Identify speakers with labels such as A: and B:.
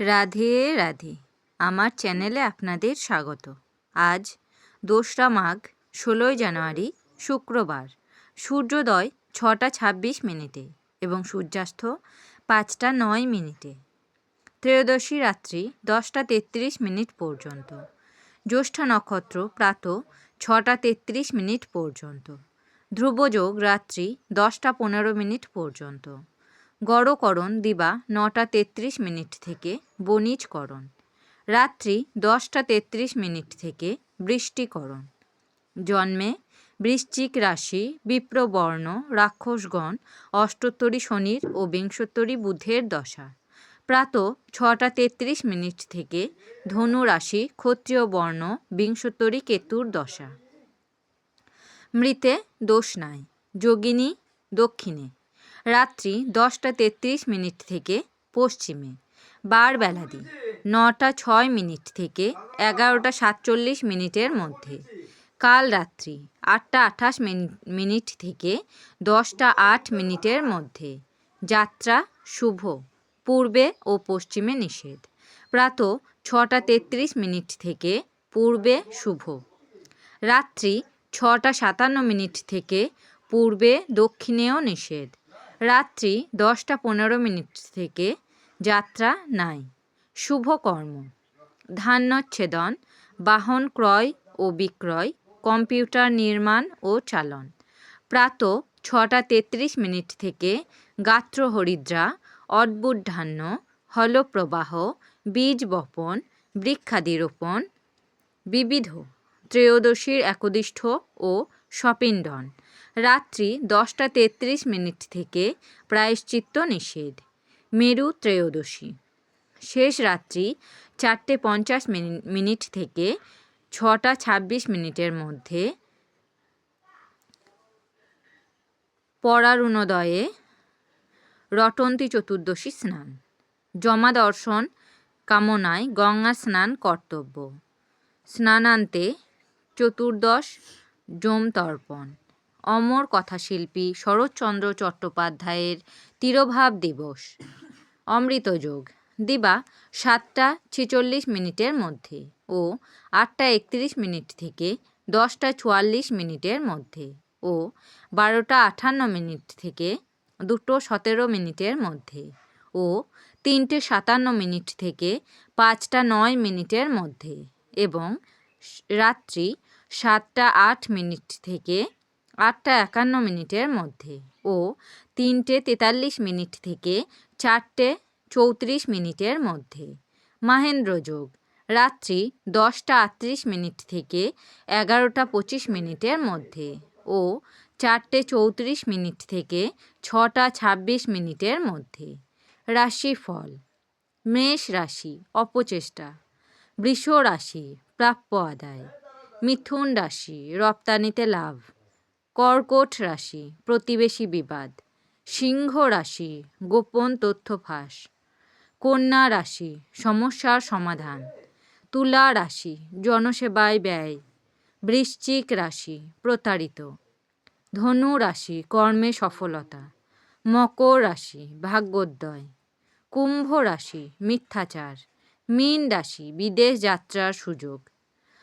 A: রাধে রাধে। আমার চ্যানেলে আপনাদের স্বাগত। আজ দোসরা মাঘ, ষোলোই জানুয়ারি, শুক্রবার। সূর্যোদয় ছটা ছাব্বিশ মিনিটে এবং সূর্যাস্ত পাঁচটা নয় মিনিটে। ত্রয়োদশী রাত্রি দশটা তেত্রিশ মিনিট পর্যন্ত। জ্যৈষ্ঠ নক্ষত্র প্রাত ছটা তেত্রিশ মিনিট পর্যন্ত। ধ্রুবযোগ রাত্রি দশটা পনেরো মিনিট পর্যন্ত। গড়করণ দিবা নটা তেত্রিশ মিনিট থেকে বণিজকরণ রাত্রি দশটা তেত্রিশ মিনিট থেকে, বৃষ্টিকরণ। জন্মে বৃশ্চিক রাশি, বিপ্রবর্ণ, রাক্ষসগণ, অষ্টোত্তরী শনির ও বিংশোত্তরী বুধের দশা। প্রাত ছটা তেত্রিশ মিনিট থেকে, ধনু রাশি, ক্ষত্রিয় বর্ণ, বিংশোত্তরী কেতুর দশা। মৃতে দোষ নাই, যোগিনী দক্ষিণে। রাত্রি দশটা তেত্রিশ মিনিট থেকে পশ্চিমে। বার বেলাদি নটা ছয় মিনিট থেকে এগারোটা সাতচল্লিশ মিনিটের মধ্যে। কাল রাত্রি আটটা আঠাশ মিনিট থেকে দশটা আট মিনিটের মধ্যে। যাত্রা শুভ, পূর্বে ও পশ্চিমে নিষেধ। প্রাত ছটা তেত্রিশ মিনিট থেকে পূর্বে শুভ। রাত্রি ছটা সাতান্ন মিনিট থেকে পূর্বে দক্ষিণেও নিষেধ। রাত্রি দশটা পনেরো মিনিট থেকে যাত্রা নাই। শুভ কর্ম। ধান্যচ্ছেদন, বাহন ক্রয় ও বিক্রয়, কম্পিউটার নির্মাণ ও চালন। প্রাত ছটা তেত্রিশ মিনিট থেকে গাত্র হরিদ্রা, অদ্ভুত ধান্য, হলপ্রবাহ, বীজ বপন বৃক্ষাদি রোপণ বিবিধ ত্রয়োদশীর একদিষ্ঠ ও সপিণ্ডন রাত্রি দশটা তেত্রিশ মিনিট থেকে প্রায়শ্চিত্ত নিষেধ। মেরু ত্রয়োদশী। শেষ রাত্রি চারটে পঞ্চাশ মিনিট থেকে ছটা ছাব্বিশ মিনিটের মধ্যে পরারুণোদয়ে রটন্তী চতুর্দশী স্নান। জমা দর্শন কামনায় গঙ্গা স্নান কর্তব্য। স্নানান্তে চতুর্দশ যমতর্পণ অমর কথাশিল্পী শরৎচন্দ্র চট্টোপাধ্যায়ের তিরোভাব দিবস। অমৃতযোগ দিবা সাতটা ছেচল্লিশ মিনিটের মধ্যে ও আটটা একত্রিশ মিনিট থেকে দশটা চুয়াল্লিশ মিনিটের মধ্যে ও বারোটা আটান্ন মিনিট থেকে দুটো সতেরো মিনিটের মধ্যে ও তিনটে সাতান্ন মিনিট থেকে পাঁচটা নয় মিনিটের মধ্যে এবং রাত্রি সাতটা আট মিনিট থেকে আটটা একান্ন মিনিটের মধ্যে ও তিনটে তেতাল্লিশ মিনিট থেকে চারটে চৌত্রিশ মিনিটের মধ্যে। মাহেন্দ্র যোগ। রাত্রি দশটা আটত্রিশ মিনিট থেকে এগারোটা পঁচিশ মিনিটের মধ্যে ও চারটে চৌত্রিশ মিনিট থেকে ছটা ছাব্বিশ মিনিটের মধ্যে। রাশিফল। মেষ রাশি, অপচেষ্টা। বৃষ রাশি, প্রাপ্য আদায়। মিথুন রাশি, রপ্তানিতে লাভ। কর্কট রাশি, প্রতিবেশী বিবাদ। সিংহ রাশি, গোপন তথ্য ফাঁস। কন্যা রাশি, সমস্যার সমাধান। তুলা রাশি, জনসেবায় ব্যয়। বৃশ্চিক রাশি, প্রতারিত। ধনু রাশি, কর্মে সফলতা। মকর রাশি, ভাগ্যোদয়। কুম্ভ রাশি, মিথ্যাচার। মীন রাশি, বিদেশ যাত্রার সুযোগ।